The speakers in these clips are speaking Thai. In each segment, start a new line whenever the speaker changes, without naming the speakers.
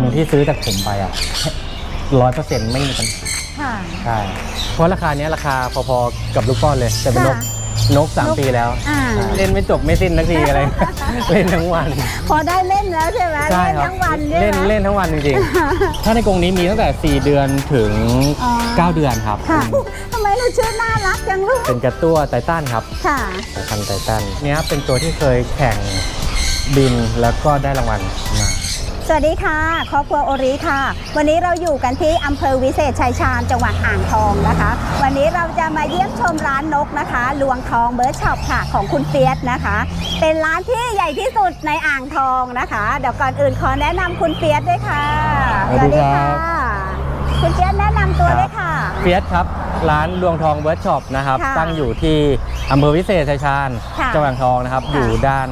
คนที่ซื้อจากผมไปอะร้อยเปอร์เซ็นต์ไม่มีปัญหา
ค่ะ
ใช่เพราะราคาเนี้ยราคาพอๆกับลูกป้อนเลย แต่เป็นนก
ค่ะ
นกสาม
นก
ปีแล้ว
อ่า
ใช่เล่นไม่จบไม่สิ้นนักทีอะไร เล่นทั้งวัน
พอได้เล่นแล้วใช่ไหม
ใช่
เล่น
ครับ
ทั้งวันใช่
เล่น
ไหม
เล่นทั้งวันจริงๆ ถ้าในกรงนี้มีตั้งแต่ 4 เดือนถึง
อ๋อ
9 เดือนครับ
ค่ะทำไมหนูชื่อน่ารักจังลูก
เป็นกระตั้วไททันครับ
ค่ะ
สายพันธุ์ไททันเนี้ยเป็นตัวที่เคยแข่งบินแล้วก็ได้รางวัลมา
สวัสดีค่ะครอบครัวโอริค่ะ วันนี้เราอยู่กันที่อำเภอวิเศษชัยชาญจังหวัดอ่างทองนะคะ วันนี้เราจะมาเยี่ยมชมร้านนกนะคะ ลวงทองเบิร์ดช็อปค่ะของคุณเฟียสนะคะ เป็นร้านที่ใหญ่ที่สุดในอ่างทองนะคะเดี๋ยวก่อนอื่นขอแนะนำคุณเฟียสด้วยค่ะ
สวัสดีครับ
คุณเฟียสแนะนำตัวด้วยค่ะ
เฟียสครับ ร้านดวงทองเวิร์ดช็อปนะครับ
ค่ะ
ตั้งอยู่ที่อำเภอวิเศษชัยชาญ
ค่ะ
จังหวัดอ่างทองนะครับ
ค่ะ
อยู่ด้าน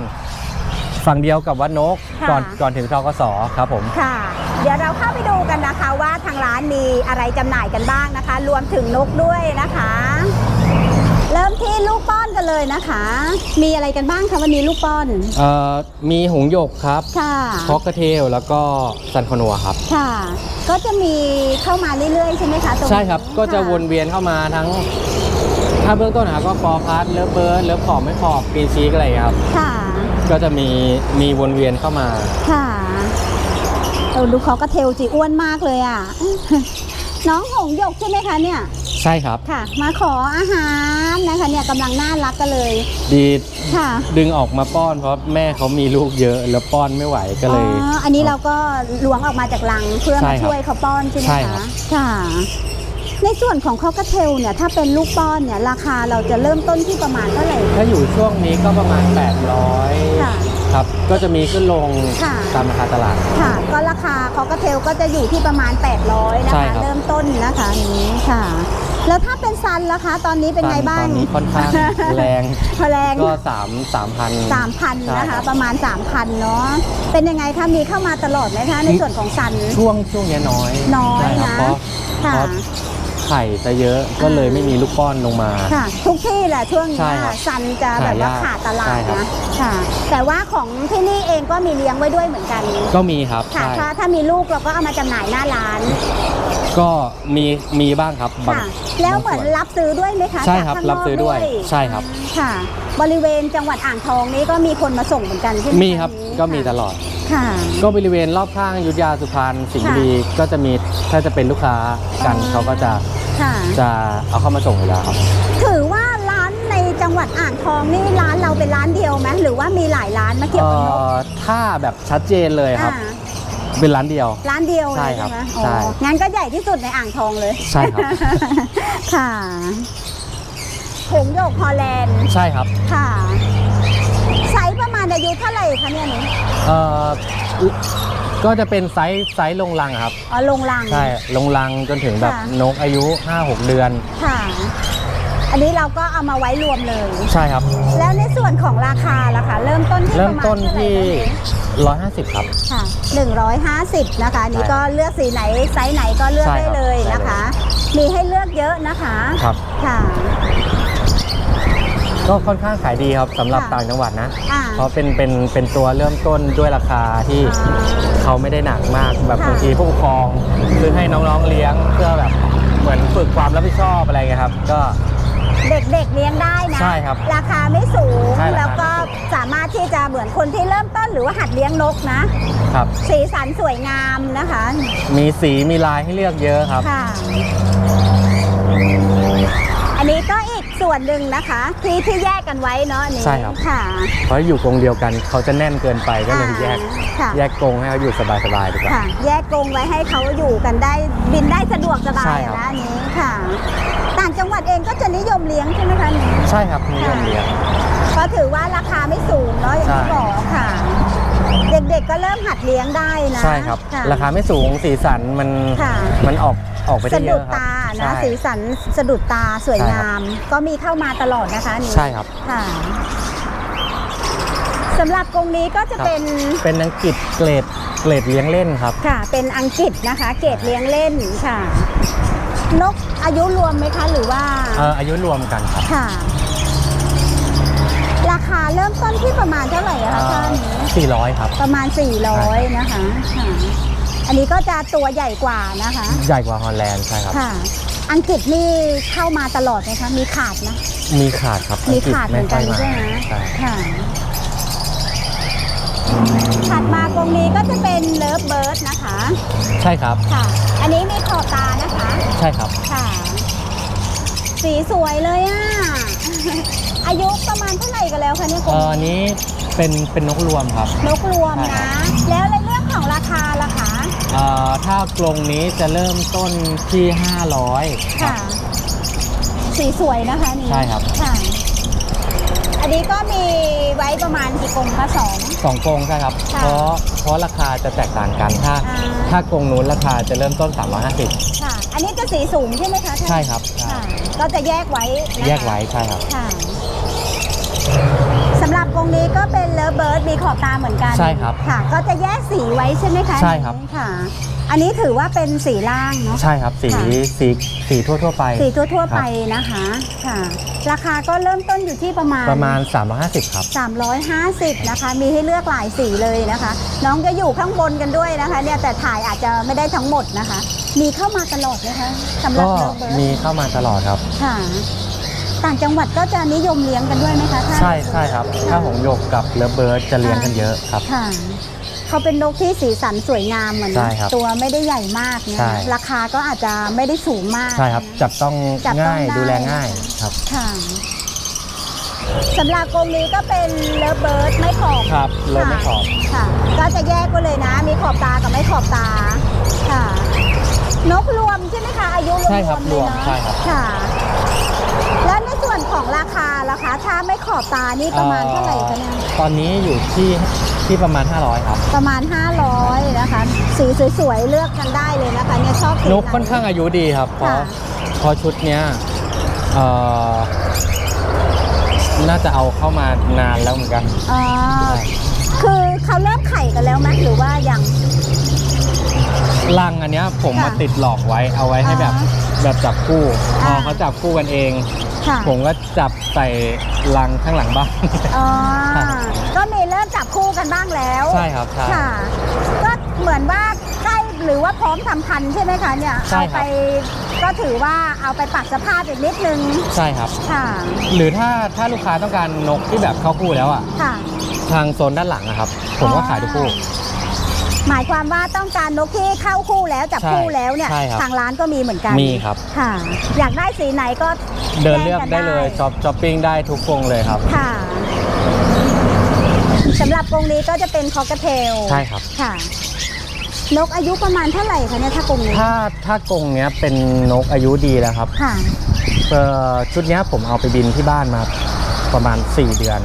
ฝั่งเดียวกับวัดนก
ค่ะ
ก่อนก่อนถึงทกสครับผม
ค่ะ เดี๋ยวเราเข้าไปดูกันนะคะว่าทางร้านมีอะไรจำหน่ายกันบ้างนะคะ รวมถึงนกด้วยนะคะ เริ่มที่ลูกป้อนกันเลยนะคะ มีอะไรกันบ้างคะวันนี้ลูกป้อน
เอ่อมีหงส์หยกครับ
ค่ะ
คอกเทลแล้วก็ซันคอนัวครับ
ค่ะ ก็จะมีเข้ามาเรื่อยๆใช่ไหมคะตรงนี้
ใช่ครับก็จะวน
ค่
เวียนเข้ามาทั้งถ้าเบื้องต้นนะครับก็ฟอร์พัสเลิฟเบิร์ดเลิฟขอบไม่ขอบกรีนชีกอะไรอย่างเงี้ยครับ
ค่ะ
ก็จะมีมีวนเวียนเข้ามา
ค่ะเออดูเขากระเทลจีอ้วนมากเลยอะ น้องหงหยกใช่ไหมคะเนี่ย
ใช่ครับ
ค่ะ มาขออาหารนะคะเนี่ยกำลังน่ารักกันเลย
ดี
ค่ะ
ดึงออกมาป้อนเพราะแม่เขามีลูกเยอะแล้วป้อนไม่ไหวก็เลย
อ๋ออันนี้เราก็ล้วงออกมาจากลังเพื่อ
ใช่
มา
ครับ
ช่วยเขาป้อนใช่ไหม
ใช่ครั
คะ
บ
ค่ะ ในส่วนของคอกเทลเนี่ยถ้าเป็นลูกป้อนเนี่ยราคาเราจะเริ่มต้นที่ประมาณเท่าไหร่
ถ้าอยู่ช่วงนี้ก็ประมาณ800
ค่ะ
ครับ ก็จะมีขึ้นลง
ค่ะ
ตามราคาตลาด
ค่ะ ก็ราคาคอกเทลก็จะอยู่ที่ประมาณ 800นะ
ใช่
คะ
ครับ
เริ่มต้นนะคะอันนี้ค่ะ แล้วถ้าเป็นซันล่ะคะ ตอนนี้เป็นไงบ้าง
ตอนนี้ค่อนข้างแรง
แรง
ก็3 3,000
สามพัน
ใช่
นะ
ครั
คะ
บ
ประมาณ 3,000 เนาะเป็นยังไงคะมีเข้ามาตลอดไหมคะ ในส่วนของซัน
ช่วงช่วงเนี้ยน้อย
น้อย
ใช่ครับ
นะ
เพราะ
ค่ะ
เพราะ ไข่จะเยอะก็เลยไม่มีลูกป้อนลงมา
ค่ะ ทุกที่แหละช่วง
ใช่
นี้
ครับ
ซันจะแบบว่า
หายาก
ขาดตลา
ใช่
ด
ครับ
นะค่ะ แต่ว่าของที่นี่เองก็มีเลี้ยงไว้ด้วยเหมือนกัน
ก็มีครับ
ค่ะ
ใช่
ถ้าถ้ามีลูกเราก็เอามาจำหน่ายหน้าร้าน
ก็มีมีบ้างครับบาง
ค่ะ แล้วเหมือน
บางส่
รับซื้อด้วยไหมคะ
ใช่
จาก
ครับ
ข้างน
รั
อบก
ซื้อด้วยใช่ครับ
ค่ะ บริเวณจังหวัดอ่างทองนี้ก็มีคนมาส่งเหมือนกันใช่ไหมะ
มีครับ
นี้
ก็มีต
ค่ะ
ลอด
ค่ะ
ก็บริเวณรอบข้างอยุทธยาสุพรรณสิงห์
ค่ะ
บุรีก็จะมีถ้าจะเป็นลูกค้ากัน
อ๋อ
เขาก็จะ
ค่ะ
จะเอาเข้ามาส่งอยู่แล้วครับ
ถือว่าร้านในจังหวัดอ่างทองนี่ร้านเราเป็นร้านเดียวไหมหรือว่ามีหลายร้านมาเกี่ยวกับนก
เอ่อถ้าแบบชัดเจนเลยครับ
อ่า
เป็นร้านเดียว
ร้านเดียวเลย
ใช่ครั
ใช่
บ
ไหม
ใช่
อ๋องั้นก็ใหญ่ที่สุดในอ่างทองเลย
ใช่ครับ
ค่ะ ผงโยกฮอลแลนด์
ใช่ครับ
ค่ะไซส์ประมาณอายุเท่าไหร่คะเนี่ยหนู
เอ่อก็จะเป็นไซส์ไซส์ลงรังครับ
อ๋อลงลัง
ใช่ลงรังจนถึงแบบ
ค่ะ
นกอายุ 5-6 เดือนค่ะ
ค่ะ อันนี้เราก็เอามาไว้รวมเลย
ใช่ครับ
แล้วในส่วนของราคาล่ะคะ เริ่มต้นที่
เริ่
ป
ม
ระมาณ
ต้น
เท่าไหร่
ที่
คะเนี่ย
150 ครับ
ค่ะ150 นะคะอันนี้
ใช่
ก็เลือกสีไหนไซส์ไหนก็เลือก
ใช่
ได้
ครับ
เลยนะคะ มีให้เลือกเยอะนะคะ
ครับ
ค่ะ
ก็ค่อนข้างขายดีครับสำหรับ
ค่ะ
ต่างจังหวัดนะ
อ่า
เพราะเป็นเป็นเป็นตัวเริ่มต้นด้วยราคาที่
อ่า
เขาไม่ได้หนักมากแบบ
ค่ะ
บางทีผู้ปกครองซื้อให้น้องๆเลี้ยงเพื่อแบบเหมือนฝึกความรับผิดชอบอะไรเงี้ยครับ ก็
เด็กๆเลี้ยงได้นะ
ใช่ครับ
ราคาไม่สูง
ใช่ราคา
แล้วก็สามารถที่จะเหมือนคนที่เริ่มต้นหรือว่าหัดเลี้ยงนกนะ
ครับ
สีสันสวยงามนะคะ
มีสีมีลายให้เลือกเยอะครับ
ค่ะ อันนี้ก็อีก ส่วนหนึ่งนะคะ ที่ที่แยกกันไว้เนาะอันนี้
ใช่ครับ
ค่ะ
เพราะอยู่กรงเดียวกันเขาจะแน่นเกินไปก็เลยแยก
ค่ะ
แยกกรงให้เขาอยู่สบายๆดีกว่า
ค่ะ แยกกรงไว้ให้เขาอยู่กันได้บินได้สะดวกสบา
ใช่
ย
ครับ
นะอันนี้ค่ะ ต่างจังหวัดเองก็จะนิยมเลี้ยงใช่ไหมคะอันนี้
ใช่ครับนิยมเลี้ยง
ก็ถือว่าราคาไม่สูงเนาะอย่างที่
ใช่
บอกค่ะ เด็กๆก็เริ่มหัดเลี้ยงได้นะ
ใช่ครับะ ราคาไม่สูงสีสันมัน
ค่ะ
มันออกออกไปได้
สะ
เย
ดุด
อะครับ
ตา
ใช่
นะสีสันสะดุดตาสวย
ใช่ครับ
งาม ก็มีเข้ามาตลอดนะคะอันนี้
ใช่ครับ
ค่ะสำหรับกรงนี้ก็จะ
ครับ
เป็น
เป็นอังกฤษเกรดเกรดเลี้ยงเล่นครับ
ค่ะ เป็นอังกฤษนะคะ เกรดเลี้ยงเล่นค่ะ นกอายุรวมไหมคะ หรือว่า
เอ่ออายุรวมกันครับ
ค่ะ ราคาเริ่มต้นที่ประมาณเท่าไหร่อะคะท่าน
400ครับ
ประมาณ 400 นะคะค่ะอันนี้ก็จะตัวใหญ่กว่านะคะ
ใหญ่กว่าฮอลแลนด์ใช่ครับ
ค่ะ อังกฤษนี่เข้ามาตลอดไหมคะมีขาดนะ
มีขาดครับ
มีขาดเหมือนกัน
ไค่ย
ใช่ไหม
ใช่
ค่ะถัดมากรงนี้ก็จะเป็นเลิฟเบิร์ดนะคะ
ใช่ครับ
ค่ะ อันนี้มีขอบตานะคะ
ใช่ครับ
ค่ะ สีสวยเลยอะอายุประมาณเท่าไหร่กันแล้วคะเนี่ยกร
เอ่
ง
ออันนี้เป็นเป็นนกรวมครับ
นกรวม
ใช่ครั
นะ
บ
แล้วในเรื่องของราคาล่ะคะ
เอ่อถ้ากรงนี้จะเริ่มต้นที่ 500
ค่ะ สีสวยนะคะนี่
ใช่ครับ
ค่ะ อันนี้ก็มีไว้ประมาณกี่กรงคะสอง
สองกรงใช่ครับ
ค่ะ
เพราะเพราะราคาจะแตกต่างกันถ้า
อ่า
ถ้ากรงนู้นราคาจะเริ่มต้น 350
ค่ะ อันนี้จะสีสูงใช่ไหมคะ
ใช่ครับใช่
ค่ะ ก็จะแยกไว้นะคะ
แยกไว้ใช่ครับ
ค่ะสำห รับกรงนี้ก็เป็นเลิฟเบิร์ดมีขอบตาเหมือนกัน
ใช่ครับ
ค่ะ ก็จะแยกสีไว้ใช่ไหมคะ
ใช่ครับ
ค่ะ อันนี้ถือว่าเป็นสีล่างเนาะ
ใช่ครับสี
ค่ะ
สีสีทั่วทั่วๆไป
สีทั่วๆ
ครับ
ไปนะคะค่ะ ราคาก็เริ่มต้นอยู่ที่ประมาณ
ประมาณ 350 ครับ
350 นะคะ มีให้เลือกหลายสีเลยนะคะ น้องจะอยู่ข้างบนกันด้วยนะคะเนี่ยแต่ถ่ายอาจจะไม่ได้ทั้งหมดนะคะ มีเข้ามาตลอดไหมคะสำหรับ
ก็
เลิฟเบิร์ด
มีเข้ามาตลอดครับ
ค่ะ ต่างจังหวัดก็จะนิยมเลี้ยงกันด้วยไหมคะถ้า
ใช่ใช่ครับ ถ้าหงส์หยกกับเลิฟเบิร์ดจะเลี้ยงกันเยอะครับ
ค่ะเขาเป็นนกที่สีสันสวยงามเหมือน
ใช่ครับ
ตัวไม่ได้ใหญ่มากนะ
ใช่
ราคาก็อาจจะไม่ได้สูงมาก
ใช่ครับ
นะ
จับต้อง
จับต้อง
ง่าย
ได้
ดูแลง่ายครับ
ค่ะสำหรับกรงนี้ก็เป็นเลิฟเบิร์ดไม่ขอบ
ครับเลิฟไม่ขอบ
ค่ะก็จะแยกไว้เลยนะ มีขอบตากับไม่ขอบตาค่ะ นกรวมใช่ไหมคะอายุรวม
ใช่ครับ
ๆเลยเนาะ
รวมใช่ครับ
ค่ะแล้ วในส่วนของราคาล่ะคะถ้าไม่ขอบตานี่ประมาณเท่าไหร่คะเนี่ย
ตอนนี้อยู่ที่ที่ประมาณ 500 ครับ
ประมาณ 500 นะคะ สีสวยๆ เลือกกันได้เลยนะคะเนี่ยชอบสี
นก
ไห
ค่อนข้างอายุดีครับ เพราะ
ค่ะ
เพราะชุดเนี้ยเอ่อน่าจะเอาเข้ามานานแล้วเหมือนกัน
อ๋อคือเขาเริ่มไข่กันแล้วไหมหรือว่ายัง
ลังอันเนี้ยผม
ค่ะ
มาติดหลอกไว้เอาไว้ให้แบบ
อ๋อ
แบบจับคู่พอ
อ่า
เขาจับคู่กันเอง
ค่ะ
ผมก็จับใส่ลังข้างหลังบ้าน
อ๋อ
ค่ะ
ก็มีเริ่มจับคู่กันบ้างแล้ว
ใช่ครับใช่
ค่ะ ก็เหมือนว่าใกล้หรือว่าพร้อมทำพันธุ์ใช่ไหมคะเนี่ย
ใช่
เอา
ครับ
ไปก็ถือว่าเอาไปปรับสภาพอีกนิดนึง
ใช่ครับ
ค่ะ
หรือถ้าถ้าลูกค้าต้องการนกที่แบบเข้าคู่แล้วอะ
ค่ะ
ทางโซนด้านหลังนะครับ ผมก็ขายทุกคู่
หมายความว่าต้องการนกที่เข้าคู่แล้วจับ
ใช่
คู่แล้วเนี่ย
ใช่ครับ
ทางร้านก็มีเหมือนกัน
มีครับ
ค่ะ อยากได้สีไหนก็
เดินเลือก
แจ้ง
ได้เลยช้อปช้อปปิ้งได้ทุกกรงเลยครับ
ค่ะสำหรับกรงนี้ก็จะเป็นคอกเทล
ใช่ครับ
ค่ะ นกอายุประมาณเท่าไหร่คะเนี่ยถ้ากรงนี้
ถ้าถ้ากรงเนี้ยเป็นนกอายุดีแล้วครับ
ค่ะ
เอ่อชุดเนี้ยผมเอาไปบินที่บ้านมาประมาณ 4 เดือน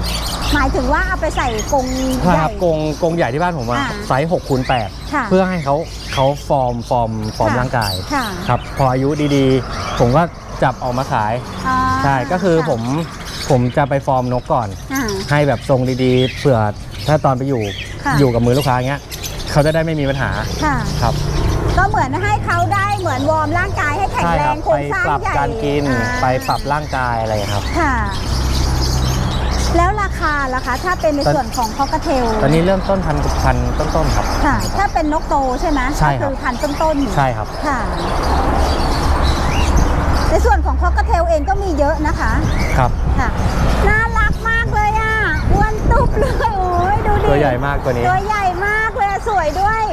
หมายถึงว่าเอาไปใส่กรงให
ถ้า
ญ่
กรงกรงใหญ่ที่บ้านผมอะ
อ่า
ไซส์6คูณ
ค่ะ
8เพื่อให้เขาเขาฟอร์มฟอร์มฟอร์ม
ค่ะ
ร่างกาย
ค่ะ
ครับพออายุดีๆ ผมก็จับออกมาขาย
อ๋อ
ใช่ก็คือ
ค่ะ
ผมผมจะไปฟอร์มนกก่อน
อ่า
ให้แบบทรงดีๆเผื่อถ้าตอนไปอยู่
ค่ะ
อยู่กับมือลูกค้าเงี้ยเขาจะได้ไม่มีปัญหา
ค่ะ
ครับ
ก็เหมือนให้เขาได้เหมือนวอร์มร่างกายให้แข็ง
ใช่
แร
ครั
ง
บ
โคร
ไป
งสร้าง
ปรับ
ใหญ่
การกิน
อ่า
ไปปรับร่างกายอะไรครับ
ค่ะ แล้วราคาล่ะคะถ้าเป็นใน
ตอน
ส่วนของคอกเทล
ตอนนี้เริ่มต้นพันพันต้นๆครับ
ค่ะ ถ้าเป็นนกโตใช่ไหม
ใช่ครับ
ก็คือพันต้นๆ
ใช่ครับ
ค่ะ ในส่วนของคอกเทลเองก็มีเยอะนะคะ
ครับ
ค่ะน่ารักมากเลยอะอ้วนตุ๊บเลยโอ้ยดูดิ
ตัวใหญ่มากตัวนี้
ตัวใหญ่มากเลยสวยด้วย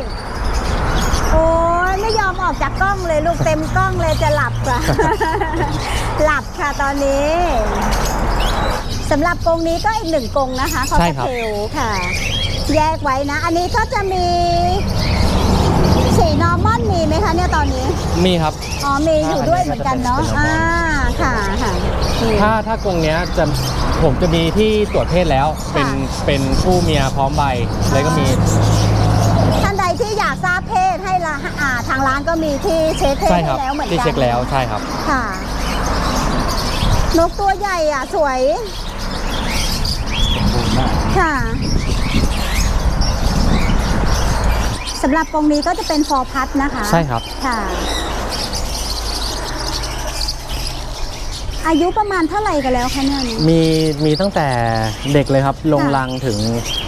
โอ้ยไม่ยอมออกจากกล้องเลยลูกเต็มกล้องเลยจะหลับค่ะ หลับค่ะตอนนี้ สำหรับกรงนี้ก็อีกหนึ่งกรงนะคะคอ
ใช่
ส
ครับ
เทลค่ะ แยกไว้นะ อันนี้ก็จะมีสีนอร์มอนมีไหมคะเนี่ยตอนนี้
มีครับ
อ๋อมีอยู่ด้วยเหมือนกันเนาะ
เป็น
อ่าค่ะค่ะนี่
ถ้าถ้ากรงเนี้ยจะผมจะมีที่ตรวจเพศแล้ว เป็นเป็นผู้เมียพร้อมใบแล้วก็มี
ท่านใดที่อยากทราบเพศให้ละอ่าทางร้านก็มีที่เช็คเพศ
ใช่ค
ให้
รับ
แล้วเหมือนกัน
ที่เช็คแล้วใช่ครับ
ค่ะนกตัวใหญ่อะสวย ค่ะสำหรับกรงนี้ก็จะเป็นฟอร์พัดนะคะ
ใช่ครับ
ค่ะ อายุประมาณเท่าไหร่กันแล้วคะเนี่ย
มีมีตั้งแต่เด็กเลยครับ ลงรังถึง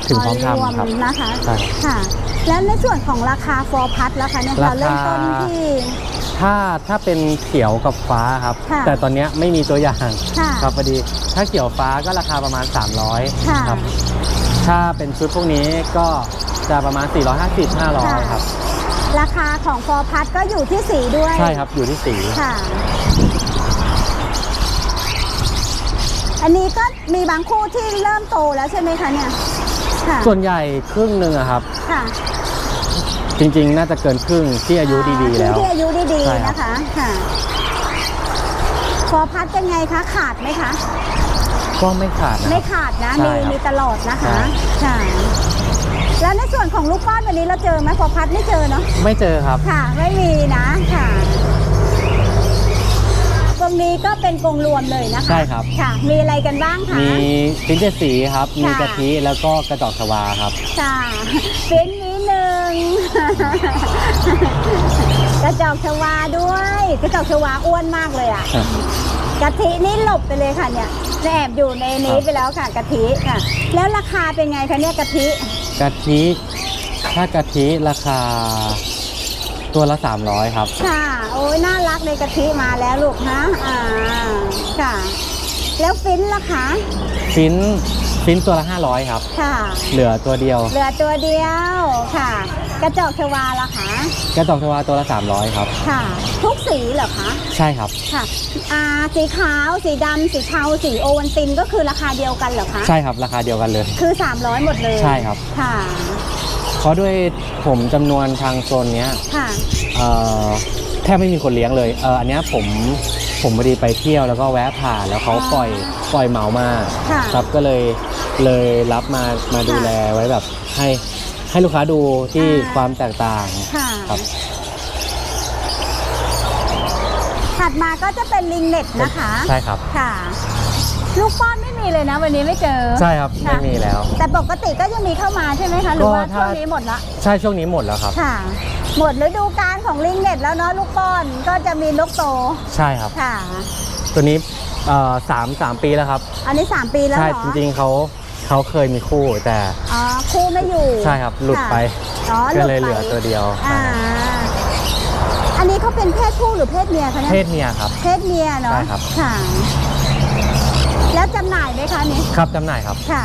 ถึงพร้อม
รวม
ทำครับ
นะคะ
ใช่
ค่ะ แล้วในส่วนของราคาฟอร์พัทแล้วคะเนี่ย
ราคา
เราเริ่มต้นที่
ถ้าถ้าเป็นเขียวกับฟ้าครับ
ค่ะ
แต่ตอนเนี้ยไม่มีตัวอย่าง
ค่ะ
ครับพอดี ถ้าเขียวฟ้าก็ราคาประมาณ
ค่ะ
300ครับ ถ้าเป็นชุดพวกนี้ก็ จะประมาณ 450 500 ครับ
ราคาของฟอร์พัทก็อยู่ที่สีด้วย
ใช่ครับ อยู่ที่สี
ค่ะ อันนี้ก็มีบางคู่ที่เริ่มโตแล้วใช่ไหมคะเนี่ย ค่ะ
ส่วนใหญ่ครึ่งหนึ่งอะครับ
ค่ะ
จริงๆ น่าจะเกินครึ่งที่อายุดี ๆ แล้ว
ที่อายุดี
ใช่
ๆ
ครับ
นะคะ ค่ะ ฟอร์พัทเป็นไงคะ ขาดไหมคะ
ก็ไม่ขาดนะ
ไม่ขาดนะ
ใช่
มี
ครับ
มีตลอดนะคะ
ใช่
ค่ะ แล้วในส่วนของลูกป้อนวันนี้เราเจอไหมฟอร์พัทไม่เจอเนาะ
ไม่เจอครับ
ค่ะไม่มีนะค่ะกรงนี้ก็เป็นกรงรวมเลยนะคะ
ใช่ครับ
ค่ะ มีอะไรกันบ้างคะ
มีซินเจดสีครับ มี
ค่ะ
กะทิแล้วก็กระจอกชวาครับ
ค่ะเป็นนิดนึงกระจอกชวาด้วย กระจอกชวาอ้วนมากเลยอะกะทินี่หลบไปเลยค่ะเนี่ยแอบอยู่ในนี้
ครับ
ไปแล้วค่ะกะทิค่ะ แล้วราคาเป็นไงคะเนี่ยกะทิ
กะทิถ้ากะทิราคา ตัวละ 300 ครับ
ค่ะ โอ้ยน่ารักเลยกะทิมาแล้วลูกนะอ่าค่ะ แล้วฟินล่ะคะ
ฟินฟินตัวละ 500 ครับ
ค่ะ
เหลือตัวเดียว
เหลือตัวเดียวค่ะ กระจอกชวาล่ะคะ
กระจอกชวาตัวละ 300 ครับ
ค่ะ ทุกสีเหรอคะ
ใช่ครับ
ค่ะอ่าสีขาว สีดำสีเทาสีโอวันตินก็คือราคาเดียวกันเหรอคะ
ใช่ครับราคาเดียวกันเลย
คือ 300 หมดเลย
ใช่ครับ
ค่ะ
เพราะด้วยผมจำนวนทางโซนเนี้ย
ค่ะ
เอ่อแทบไม่มีคนเลี้ยงเลยเอออันเนี้ยผมผมพอดีไปเที่ยวแล้วก็แวะผ่านแล้วเขา
อ๋อ
ปล่อยปล่อยเหมามา
ค่ะ
ครับก็เลยเลยรับมามาดู
ค่ะ
แลไว้แบบให้ให้ลูกค้าดูที่
อ่า
ความแตกต่าง
ค่ะ
ครับ
ถัดมาก็จะเป็นลิงเน็ตนะคะ
ใช่ครับ
ค่ะ ลูกป้อนไม่มีเลยนะ วันนี้ไม่เจอ
ใช่ครับ
ค่ะ
ไม่มีแล้ว
แต่ปกติก็ยังมีเข้ามาใช่ไหมคะหรือว่า
ก็
ช่ว
ถ้า
งนี้หมดละ
ใช่ช่วงนี้หมดแล้วครับ
ค่ะ หมดฤดูกาลของลิงเน็ตแล้วเนาะลูกป้อนก็จะมีนกโต
ใช่ครับ
ค่ะ
ตัวนี้เอ่อสามสามปีแล้วครับ
อันนี้ 3 ปีแล้ว
ใช่
เหรอ
จริงๆเขาเขาเคยมีคู่แต่
อ๋อคู่ไม่อยู่
ใช่ครับหลุดไป
ค่ะอ๋อ
ก็
ห
เล
ลุดไป
ยเหลือตัวเดียว
อ่าอันนี้เขาเป็นเพศผู้หรือเพศเมียคะเนี่ย
เพศเมียครับ
เพศเมียเนาะ
ใช่ครับ
ค่ะ แล้วจำหน่ายไหมคะอันนี้
ครับจำหน่ายครับ
ค่ะ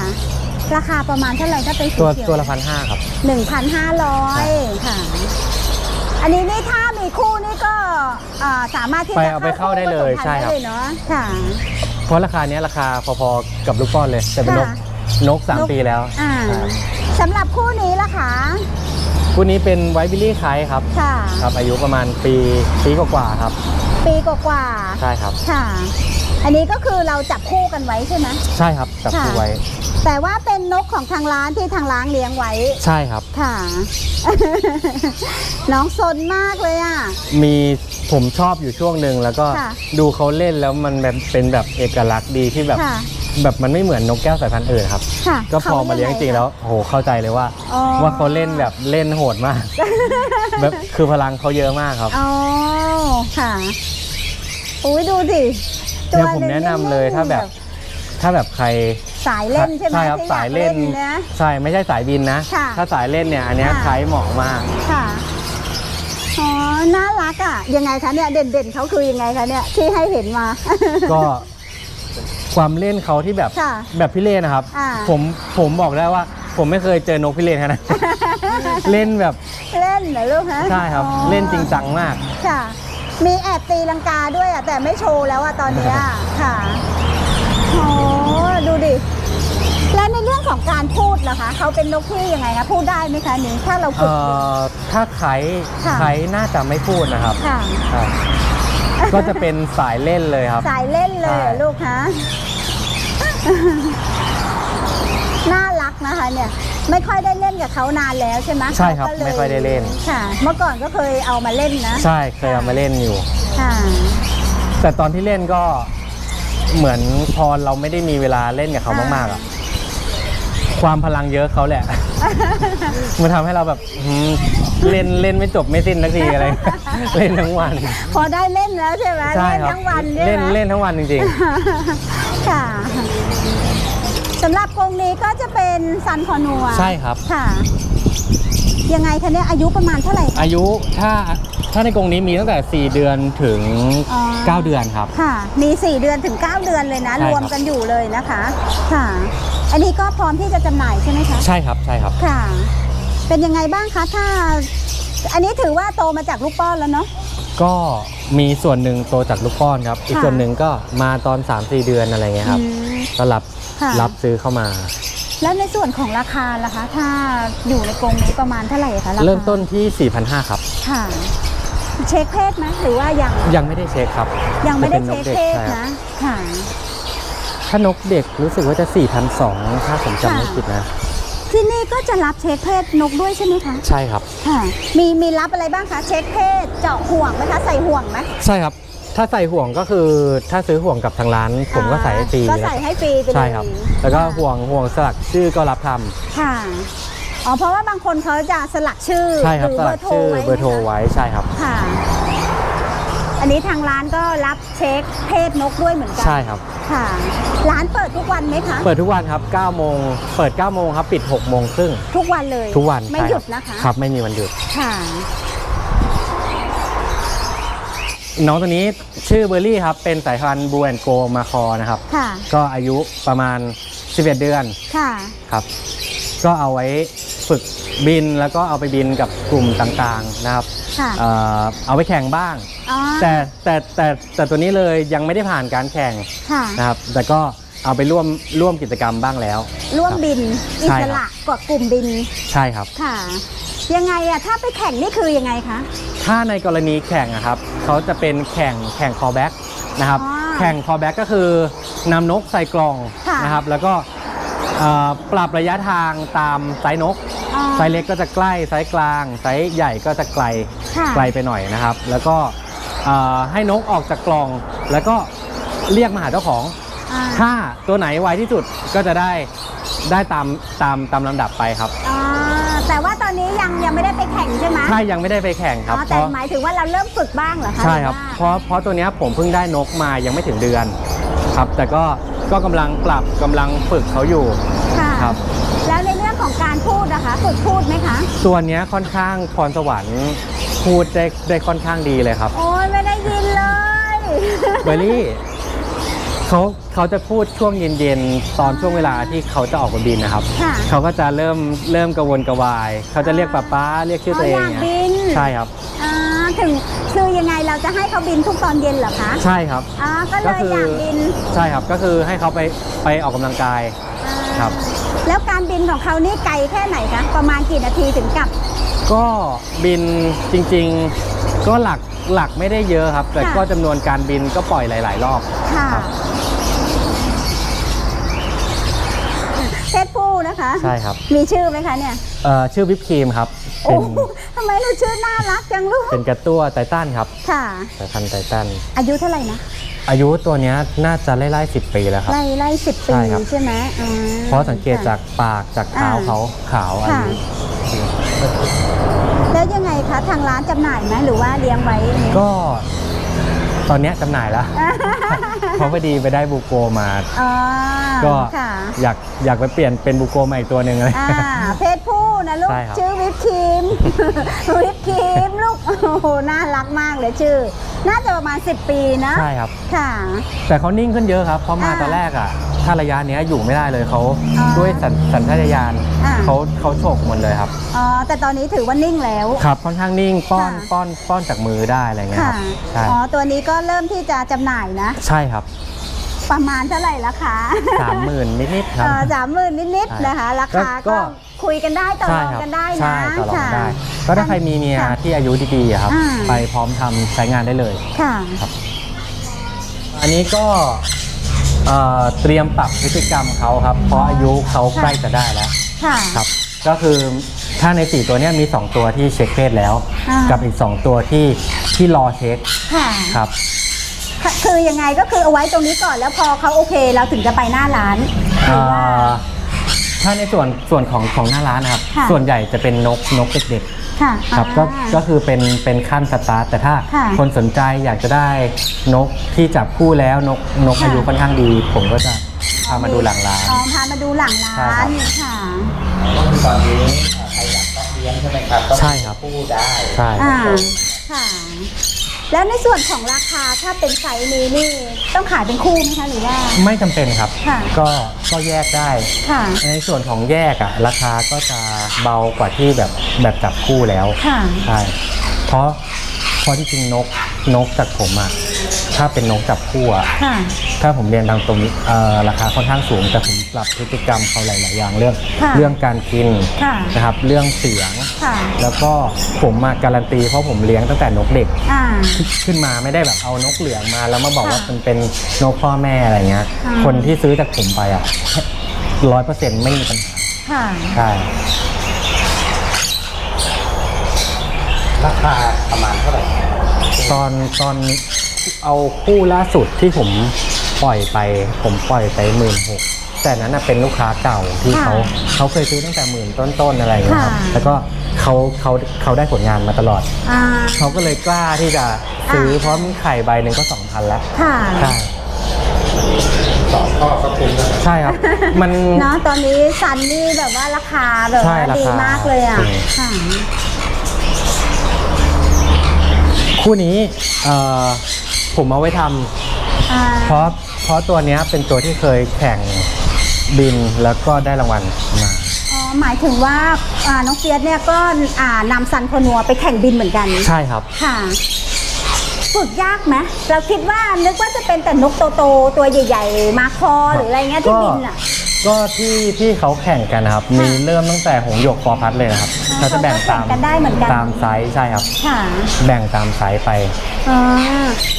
ราคาประมาณเท่าไหร่ถ้าเป็นสี
ตัว
เขียว
ตัวละพันห้าครับ
หนึ่งพันห้าร้อยค่ะ อันนี้นี่ถ้ามีคู่นี่ก็อ่าสามารถที่
ไป
จะ
เอาไปเข้าได้เลย
ผสมพันธุ์
ใช่ครับ
ได้เลยเนาะค่ะ
เพราะราคาเนี้ยราคาพอๆกับลูกป้อนเลย แต่เป็นนก
ค่ะ
นกสาม
นก
ปีแล้ว
อ่า
ครับ
สำหรับคู่นี้ล่ะคะ
คู่นี้เป็นไวท์บิลลี่ไคครับ
ค่ะ
ครับ อายุประมาณปีปีกว่าๆครับ
ปีกว่าๆ
ใช่ครับ
ค่ะ อันนี้ก็คือเราจับคู่กันไว้ใช่ไหม
ใช่ครับจับ
ค่ะ
คู่ไว้
แต่ว่าเป็นนกของทางร้านที่ทางร้านเลี้ยงไว้
ใช่ครับ
ค่ะ น้องซนมากเลยอะ
มีผมชอบอยู่ช่วงหนึ่งแล้วก็
ค่ะ
ดูเขาเล่นแล้วมันแบบเป็นแบบเอกลักษณ์ดีที่แบบ
ค่ะ
แบบมันไม่เหมือนนกแก้วสายพันธุ์อื่นครับ
ค่ะ
ก็พอมาเลี้ยงจริงๆแล้วโอ้โหเข้าใจเลยว่า
อ๋อ
ว่าเขาเล่นแบบเล่นโหดมาก แบบคือพลังเขาเยอะมากครับ
อ๋อ ค่ะ อุ้ยดูสิ
เนี่ย
ห
ผม
ง
แนะนำเลย
งๆ
ถ้าแบบ ถ้าแบบใคร
สายเล่นใช่ไหม
ใช่ครับ
ที่อ
สายเล่น
นะ
ใช่ไม่ใช่สายบินนะ
ค่ะ
ถ้าสายเล่นเนี่ยอันเนี้ย
ค่ะ
ใช้เหมาะมาก
ค่ะ อ๋อ น่ารักอะ ยังไงคะเนี่ย เด่นๆเขาคือยังไงคะเนี่ย ที่ให้เห็นมา
ก็ ความเล่นเขาที่แบบ
ค่ะ
แบบพี่เล่นนะครับ
อ่า
ผมผมบอกได้ว่า ผมไม่เคยเจอนกพี่เล่นขนาดนั้นเล่นแบบ
เล่นเหรอลูกฮะ
ใช่ครับ
อ๋อ
เล่นจริงจังมาก
ค่ะ มีแอบตีลังกาด้วยอะแต่ไม่โชว์แล้วอะตอนเนี้ยค่ะโอ้ดูดิ แล้วในเรื่องของการพูดล่ะคะเขาเป็นนกที่ยังไงคะพูดได้ไหมคะนี่ถ้าเราฝึ
เอ่
กอยู่
อถ้าไข
ค่ะ
ไขน่าจะไม่พูดนะครับ
ค่ะ
ครับ ก็จะเป็นสายเล่นเลยครับ
สายเล่นเลยเหรอ
ใช่
ลูกฮะ น่ารักนะคะเนี่ย ไม่ค่อยได้เล่นกับเขานานแล้วใช่ไหม
ใช่ครับ
ขาก็
ไม่ค่อยได้เล่น
ค่ะ เมื่อก่อนก็เคยเอามาเล่นนะ
ใช่เคยเอามาเล่นอยู่
ค่ะ
แต่ตอนที่เล่นก็เหมือนพอเราไม่ได้มีเวลาเล่นกับเขา
อ่าม
มากๆอะ ความพลังเยอะเขาแหละ มันทำให้เราแบบอืมเล่นเล่นไม่จบไม่สิ้นสักทีอะไร เล่นทั้งวัน
พอได้เล่นแล้วใช่ไหม
ใช่
เล่น
ครับ
ทั้งวันใช่ไหม
เล่นเล่นทั้งวันจริง
ค่ะสำหรับกรงนี้ก็จะเป็นซันคอนัว
ๆ ใช่ครับ
ค่ะ ยังไงคะเนี่ยอายุประมาณเท่าไหร่คะ
อายุถ้าถ้าในกรงนี้มีตั้งแต่ 4 เดือนถึง
อ๋อ
9 เดือนครับ
ค่ะ มี 4 เดือนถึง 9 เดือนเลยนะ
ใช่
ร
ครับ
วมกันอยู่เลยนะคะ ค่ะ อันนี้ก็พร้อมที่จะจำหน่ายใช่ไหมคะ
ใช่ครับใช่ครับ
ค่ะ เป็นยังไงบ้างคะถ้า อันนี้ถือว่าโตมาจากลูกป้อนแล้วเนาะ
ก็มีส่วนหนึ่งโตจากลูกป้อนครับ อีก
ค่ะ
ส่วนหนึ่งก็มาตอน 3-4 เดือนอะไรเงี้ยครับ
อืม
ก็รับ
ค่ะ
รับซื้อเข้ามา
แล้วในส่วนของราคาล่ะคะ ถ้าอยู่ในกรงนี้ประมาณเท่าไหร่คะราคา
เริ่มต้นที่ 4,500ครับ
ค่ะ เช็คเพศไหมหรือว่ายัง
ยังไม่ได้เช็คครับ
ยังไม่ได้
จะ
เช็
ป็
คนเพศ
กด็กใช่ครับ
นะ ค่ะ
ถ้านกเด็กรู้สึกว่าจะ4,200ถ้าผมจำไม่
ค่ะ
ผิดนะ
ที่นี่ก็จะรับเช็คเพศนกด้วยใช่ไหมคะ
ใช่ครับ
ค่ะ มีมีรับอะไรบ้างคะ เช็คเพศเจาะห่วงไหมคะใส่ห่วงไหม
ใช่ครับ ถ้าใส่ห่วงก็คือถ้าซื้อห่วงกับทางร้าน ผมก็ใส่ให้ฟรี
ก็ใส่ให้ฟรีไปเลย
ใช่ครับ แล้วก็
ค่ะ
ห่วงห่วงสลักชื่อก็รับทำ
ค่ะอ๋อเพราะว่าบางคนเขาจะสลักชื่อ
ใช่ครับ
หรือ
ส
เบ
ลั
อกร์โทร
ชื่อ
ไว้
เบอร์โทร
ไหมคะ
ไว้ใช่ครับ
ค่ะ อันนี้ทางร้านก็รับเช็คเพศนกด้วยเหมือนกั
ใช่ครับ
ค่ะ ร้านเปิดทุกวันไหมคะ
เปิดทุกวันครับ9โมงเปิด9โมงครับปิด6โมงครึ่ง
ทุกวันเลย
ทุกวัน
ไม่
ใช่
ห
รั
ยุ
บ
ดนะคะ
ครับไม่มีวันหยุด
ค่ะ
น้องตัวนี้ชื่อเบอร์รี่ครับ เป็นสายพันธุ์บูแอนโกมาคอนะครับ
ค่ะ
ก็อายุประมาณ 11 เดือน
ค่ะ
ครับ ก็เอาไว้ฝึกบินแล้วก็เอาไปบินกับกลุ่มต่างๆนะครับ
ค่ะ
เอ่อเอาไปแข่งบ้าง
อ๋อ
แต่แต่แต่แต่ตัวนี้เลยยังไม่ได้ผ่านการแข่ง
ค่ะ
นะครับ แต่ก็เอาไปร่วมร่วมกิจกรรมบ้างแล้ว
ร่วมบินอิ
ใช่
ส
ครับ
ระกว่ากลุ่มบิน
ใช่ครับ
ค่ะ ยังไงอะถ้าไปแข่งนี่คือยังไงคะ
ถ้าในกรณีแข่งอะครับเขาจะเป็นแข่งแข่งคอแบ็กนะครับ
อ๋อ
แข่งคอแบ็กก็คือนำนกใส่กล่อง
ค่ะ
นะครับ แล้วก็เอ่อปรับระยะทางตามไซส์นก
อ๋อ
ไซส์เล็กก็จะใกล้ไซส์กลางไซส์ใหญ่ก็จะไกล
ค่ะ
ไกลไปหน่อยนะครับ แล้วก็เอ่อ ให้นกออกจากกล่อง แล้วก็เรียกมาหาเจ้าของ
อ่า
ถ้าตัวไหนไวที่สุดก็จะได้ได้ตามตามตามลำดับไปครับ
อ๋อแต่ว่าตอนนี้ยังยังไม่ได้ไปแข่งใช่ไหม
ถ้ายังไม่ได้ไปแข่งครับ
อ๋อ
เพ
แต่
ราะ
หมายถึงว่าเราเริ่มฝึกบ้างเหรอคะ
ใช่ครับ
หอว่า
เพราะเพราะตัวเนี้ยผมเพิ่งได้นกมายังไม่ถึงเดือนครับ แต่ก็ก็กำลังปรับกำลังฝึกเขาอยู่
ค่ะ
ครับ
แล้วในเรื่องของการพูดนะคะ ฝึกพูดไหมคะ
ตัวเนี้ยค่อนข้างพรสวรรค์พูดได้ได้ค่อนข้างดีเลยครับ
โอ้
เบอร์รี่เขาเขาจะพูดช่วงเย็นๆตอนช่วงเวลาที่เขาจะออกมาบินนะครับ
ค่ะ
เขาก็จะเริ่มเริ่มกระวนกระวาย เขาจะเรียกป้าป้าเรียกชื่อตัวเอง
อยากบิน
ใช่ครับ
อ่าถึงคือยังไงเราจะให้เขาบินทุกตอนเย็นเหรอคะ
ใช่ครับ
อ๋อก็เล
ก็
ย
คือ
อยากบิน
ใช่ครับก็คือให้เขาไปไปออกกำลังกาย
อ่า
ครับ
แล้วการบินของเขานี่ไกลแค่ไหนคะประมาณกี่นาทีถึงกลับ
ก็บินจริงๆ ก็หลัก หลักไม่ได้เยอะครับ แต่
ค่ะ
ก็จำนวนการบินก็ปล่อยหลาย ๆ รอบ
ค่ะ
ครับ
เพศผู้นะคะ
ใช่ครับ
มีชื่อไหมคะเนี่ย
เอ่อชื่อวิปครีมครับ
โอ้
เป็น
โหทำไมเราชื่อน่ารักจังลูก
เป็นกระตั้วไททันครับ
ค่ะ
สายพันธุ์ไททัน
อายุเท่าไหร่นะ
อายุตัวเนี้ยน่าจะไล่ไล่สิบปีแล้วครับ
ไล่ไล่สิบ
ใช่
ปี
ครับ
ใช่ไหมอืม
เพราะสังเกตจากปากจากเท้า
อ่า
เขาขาวอา
ค่ะ
ยุ
แล้วยังไงคะทางร้านจำหน่ายไหมหรือว่าเลี้ยงไว้อย่างนี้
ก็ตอนเนี้ยจำหน่ายแล้ว เพราะพอดีไปได้บูโกมา
อ๋อ
ก็
ค่ะ
อยากอยากไปเปลี่ยนเป็นบูโกมาอีกตัวหนึ่งเลย
อ่าเพศผู้นะลูก
ใช่ครับ
ชื่อวิปครีม วิปครีมลูกโอ้โหน่ารักมากเลยชื่อ น่าจะประมาณ 10 ปีนะ
ใช่ครับ
ค่ะ
แต่เขานิ่งขึ้นเยอะครับเพราะมา
อ่า
ตอนแรกอะ ถ้าระยะเนี้ยอยู่ไม่ได้เลยเขา
อ๋อ
ด้วยสัญสัญชาตญาณ
อ่า
เขาเขาโฉกหมดเลยครับ
อ๋อแต่ตอนนี้ถือว่านิ่งแล้ว
ครับค่อนข้างนิ่งป้อน
ค่ะ
ป้อนป้อนจากมือได้อะไรเงี้ย
ค่ะ
ครับใช่
อ๋อตัวนี้ก็เริ่มที่จะจำหน่ายนะ
ใช่ครับ
ประมาณเท่าไหร่ละคะ
สามหมื่นนิดๆครับ
สามหมื่นนิด
ใช่
ๆนะคะ ราคา
ก็
ก็ คุยกันได้ต่อ
ใช่
รอง
ครับ
กันได้
ใช่
นะ
ต่อรอง
ค่ะ
ได้ ก็ถ้าใครมีเมีย
ค่ะ
ที่อายุดีๆอะครับ
อ่า
ไปพร้อมทำใช้งานได้เลย
ค่ะ
อันนี้ก็ เอ่อเตรียมปรับพฤติกรรมเขาครับเพราะอายุเขาใกล้จะได้แล้ว
ค่ะ
ครับ ก็คือถ้าใน 4 ตัวเนี้ยมี 2 ตัวที่เช็คเพศแล้ว
อ่ากั
กับอีก 2 ตัวที่ที่รอเช็ค
ค่ะ
ครับ
ค่ะคือยังไงก็คือเอาไว้ตรงนี้ก่อนแล้วพอเขาโอเคเราถึงจะไปหน้าร้านหรือว่า
เอ่อถ้าในส่วนส่วนของของหน้าร้านนะครับ
ค่ะ
ส่วนใหญ่จะเป็นนกนกเด็ก
ค่ะ
ๆครับก็
อ่า
ก็คือเป็นเป็นขั้นสตาร์ทแต่ถ้า
ค่ะ
คนสนใจอยากจะได้นกที่จับคู่แล้วนกนก
ค่ะ
อายุค่อนข้างดี ผมก็จะพามาดูหลังร้าน
อ๋อพามาดูหลังร้า
ใช่ครั
น
บ
ค่ะ
ก็คือตอนนี้เอ่อใครอยากต้องเลี้ลี้ยงใช่ไหมครับต้อง
ใช่ครับ
คู่ได้
ใช่
อ่า ค่ะ แล้วในส่วนของราคาถ้าเป็นไซส์นี้นี่ต้องขายเป็นคู่ไหมคะหรือว่า
ไม่จำเป็นครับ
ค่ะ
ก็ก็แยกได้
ค่ะ
ในส่วนของแยกอะราคาก็จะเบากว่าที่แบบแบบจับคู่แล้ว
ค่ะ
ใช่เพราะเพราะที่จริงนกนกจากผมอะถ้าเป็นนกจับคู่อะ
ค่ะ
ถ้าผมเรียนตามตรงเอ่อราคาค่อนข้างสูง แต่ผมปรับพฤติกรรมเขาหลายๆอย่างเรื่อง
ค่ะ
เรื่องการกิน
ค่ะ
นะครับเรื่องเสียง
ค่ะ
แล้วก็ผมมาการันตีเพราะผมเลี้ยงตั้งแต่นกเด็ก
อ่า
ขึ้นมาไม่ได้แบบเอานกเหลืองมา แล้วมาบอก
ค่ะ
ว่ามันเป็นนกพ่อแม่อะไรเงี้ย
อ่า
คนที่ซื้อจากผมไปอะร้อยเปอร์เซ็นต์ไม่มีปัญหา
ค่ะ
ใช่
ราคาประมาณเท่าไหร่
ตอนตอนเอาคู่ล่าสุดที่ผม ปล่อยไป ผมปล่อยไปหมื่นหกแต่นั้นน่ะเป็นลูกค้าเก่าที่
ค่ะ
เขาเขาเคยซื้อตั้งแต่หมื่นต้นๆอะไรอย่างเงี้ยครับ
ค่ะ
แล้วก็เขาเขาเขาได้ผลงานมาตลอด
อ่า
เขาก็เลยกล้าที่จะซื้อ
อ่า
เพราะไข่ใบหนึ่งก็สองพันแล้ว
ค่ะ
ใช่
สองข้อก็คุ้มแล้ว
ใช่ครับ มัน
เนาะตอนนี้ซันนี่แบบว่าราคาแบบ
ใช่
ว่า
ราคา
ดีมากเลยอะ
จริง
ค่ะ
คู่นี้เอ่อผมเอาไว้ทำ
อ่า
เพราะ เพราะตัวเนี้ยเป็นตัวที่เคยแข่งบินแล้วก็ได้รางวัลมา
อ๋อหมายถึงว่าอ่าน้องเฟียสเนี่ยก็อ่านำซันโคนัวไปแข่งบินเหมือนกัน
ใช่ครับ
ค่ะฝึกยากไหมเราคิดว่านึกว่าจะเป็นแต่นกโตๆตัวใหญ่ ๆ มาคอหรืออะไรเงี้ยที่บินอะ
ก็ที่ที่เขาแข่งกันนะครับ มีเริ่มตั้งแต่หงส์หยกฟอร์พัทเลยนะครับ
อ๋อ
เขาจะแบ่งตาม
เขาก็แข่งกันได้เหมือนกัน
ตามไซส์ใช่ครับ
ค่ะ
แบ่งตามไซส์ไป
อ๋อ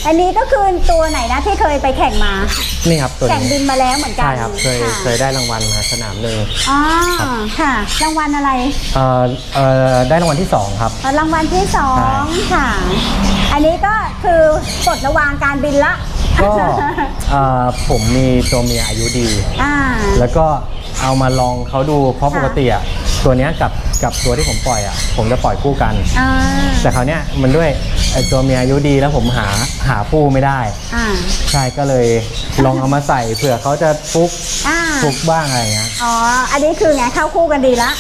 อันนี้ก็คือตัวไหนนะที่เคยไปแข่งมา
นี่ครับตัว
แข่งบิ
นี้
นมาแล้วเหมือนกัน
ใช่ครับเคยะเคยได้รางวัลมาสนามหนึ่ง
อ๋อค่ะ รางวัลอะไร
เอ่อเอ่อได้รางวัลที่สองครับ
รางวัลที่สองค่ะ อันนี้ก็คือปลดระวางการบินละ
ก็เอ่อผมมีตัวเมียอายุดี
อ่า
แล้วก็เอามาลองเขาดูเพราะ
ค่ะ
ปกติอะ ตัวเนี้ยกับกับตัวที่ผมปล่อยอะ ผมจะปล่อยคู่กัน
อ่า
แต่คราวเนี้ยมันด้วยไอ้ตัวเมียอายุดีแล้วผมหาหาผู้ไม่ได้
อ่า
ใช่ก็เลยลองเอามาใส่เผื่อเขาจะฟุก
อ่า
ฟุกบ้างอะไรเงี้ย
อ๋อ อันนี้คือไงเข้าคู่กันดีละ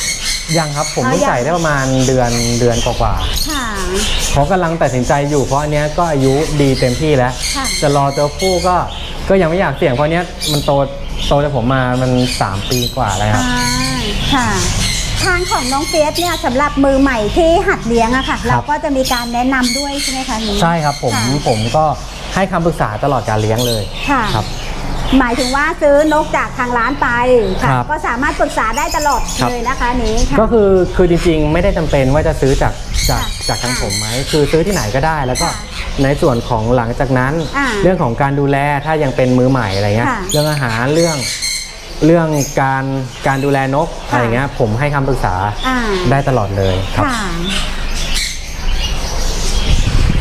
ยังครับผม
อ๋อ
เพิ่ง
ยัง
ใส่ได้ประมาณเดือนเดือนกว่า
ค่ะ
ๆเพราะกำลังตัดสินใจอยู่เพราะอันเนี้ยก็อายุดีเต็มที่แล้ว
ค่ะ
จะรอตัวผู้ก็ก็ยังไม่อยากเสี่ยงเพราะเนี้ยมันโตโตจากผมมามัน 3 ปีกว่าแล้วครับ
อ่าค่ะ ทางของน้องเฟียสเนี่ยสำหรับมือใหม่ที่หัดเลี้ยงอะค่ะ เราก็จะมีการแนะนำด้วยใช่ไหมคะนี้
ใช่ครับผม
ค่ะ
ผมก็ให้คำปรึกษาตลอดการเลี้ยงเลย
ค่ะ
ครับ
หมายถึงว่าซื้อนกจากทางร้านไปค่ะ
ครับ
ก็สามารถปรึกษาได้ตลอด
ครับ
เลยนะคะนี้ค่ะ
ก็คือคือจริงๆ ไม่ได้จำเป็นว่าจะซื้อจากจาก
ค่ะ
จากทางผมไหมคือซื้อที่ไหนก็ได้ แล้วก็
ค่ะ
ในส่วนของหลังจากนั้น
อ่า
เรื่องของการดูแลถ้ายังเป็นมือใหม่อะไรเงี้ย
ค่ะ
เรื่องอาหารเรื่อง เรื่องการการดูแลนก
ค่ะ
อะไรเงี้ยผมให้คำปรึกษา
อ่า
ได้ตลอดเลยครับ
ค่ะ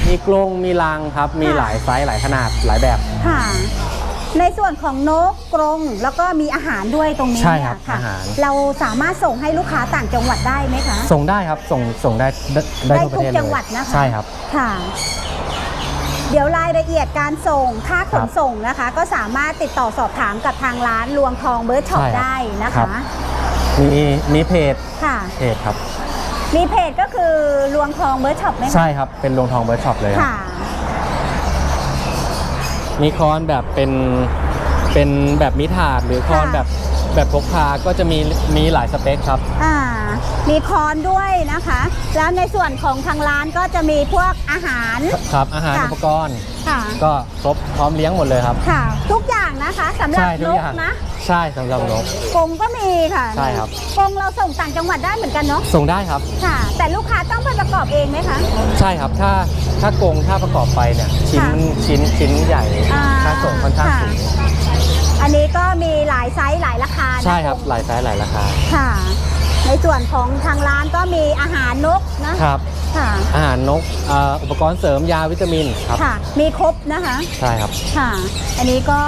มีกรงมีรังครับ มี
ค่ะ
หลายไซส์หลายขนาดหลายแบบ
ค่ะ ในส่วนของนกกรงแล้วก็มีอาหารด้วยตรงนี้
ใช่ครับ
เนี่ยค่ะ
อาหาร
เราสามารถส่งให้ลูกค้าต่างจังหวัดได้ไหมคะ
ส่งได้ครับส่งส่งได้ได้ได้
ได้
ทั่วประเทศ
ทุก
เลย
จังหวัดนะคะ
ใช่ครับ
ค่ะ เดี๋ยวรายละเอียดการส่งค่าข
ครั
น
บ
ส่งนะคะ ก็สามารถติดต่อสอบถามกับทางร้านลวงทองเบิร์ดช็อป
ใช่ครับ
ได้นะ
ครั
คะ
บ มีมีเพจ
ค่ะ
เพจครับ
มีเพจก็คือลวงทองเบิร์ดช็อปไหมคะ
ใช่ครับ เป็นรวงทองเบิร์ดช็อปเลยครับ
ค่ะ
มีคอนแบบเป็นเป็นแบบมิถาดหรือคอน
ค่ะ
แบบแบบพกพาก็จะมีมีหลายสเปคครับ
อ่า มีคอนด้วยนะคะ แล้วในส่วนของทางร้านก็จะมีพวกอาหาร
ครับอาหาร
ค่ะ
อุปกรณ์
ค่ะ
ก็ครบพร้อมเลี้ยงหมดเลยครับ
ค่ะ ทุกอย่างนะคะสำหรับ
ใช่ทุ
น
ก
ก
อย่าง
นะ
ใช่สำหรับนก
กรงก็มีค่ะ
ใช่ครับ
กรงเราส่งต่างจังหวัดได้เหมือนกันเนาะ
ส่งได้ครับ
ค่ะ แต่ลูกค้าต้องไปประกอบเองไหมคะ
ใช่ครับ ถ้าถ้ากรงถ้าประกอบไปเนี่ยชิ้น
ค่ะ
ชิ้นชิ้นใหญ่
อ่า
ค่าส่งค่อนข้าง
ค่ะ
สูง
อันนี้ก็มีหลายไซส์หลายราคานะ
ใช่ครับหลายไซส์หลายราคา
ค่ะ ในส่วนของทางร้านก็มีอาหารนกนะ
ครับ
ค่ะ
อาหารนกเอ่ออุปกรณ์เสริมยาวิตามินครับ
ค่ะ มีครบนะคะ
ใช่ครับ
ค่ะ อันนี้ก็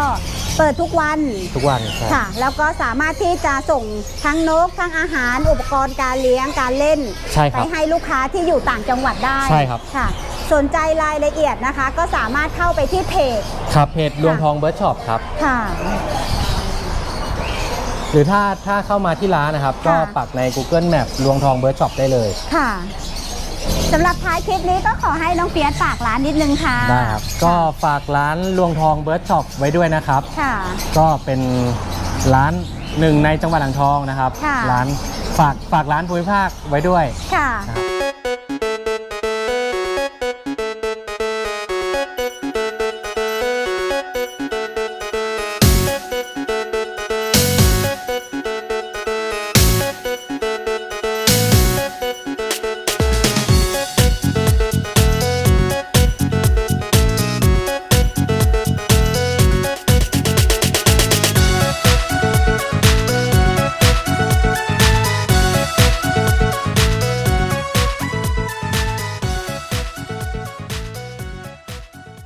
เปิดทุกวัน
ทุกวันใช่
ค่ะ แล้วก็สามารถที่จะส่งทั้งนก ทั้งอาหาร อุปกรณ์การเลี้ยง การเล่น
ใช่ค
ไป
รับ
ให้ลูกค้าที่อยู่ต่างจังหวัดได้
ใช่ครับ
ค่ะ สนใจรายละเอียดนะคะ ก็สามารถเข้าไปที่เพจ
ครับเพจดวงทองเบิร์ดช็อปครับ
ค่ะ
หรือถ้าถ้าเข้ามาที่ร้านนะครับ ก็
ค่ะ
ปักใน Google Map ลวงทองเบิร์ดช็อปได้เลย
ค่ะสำหรับท้ายคลิปนี้ก็ขอให้น้องเฟียสฝากร้านนิดนึงค่ะ
ได้ครับ ก็ฝากร้านลวงทองเบิร์ดช็อปไว้ด้วยนะครับ
ค่ะ
ก็เป็นร้านหนึ่งในจังหวัดอ่างทองนะครับ
ค่ะ
ร้านฝากฝากร้านภูมิภาคไว้ด้วย
ค่ะ
นะครับ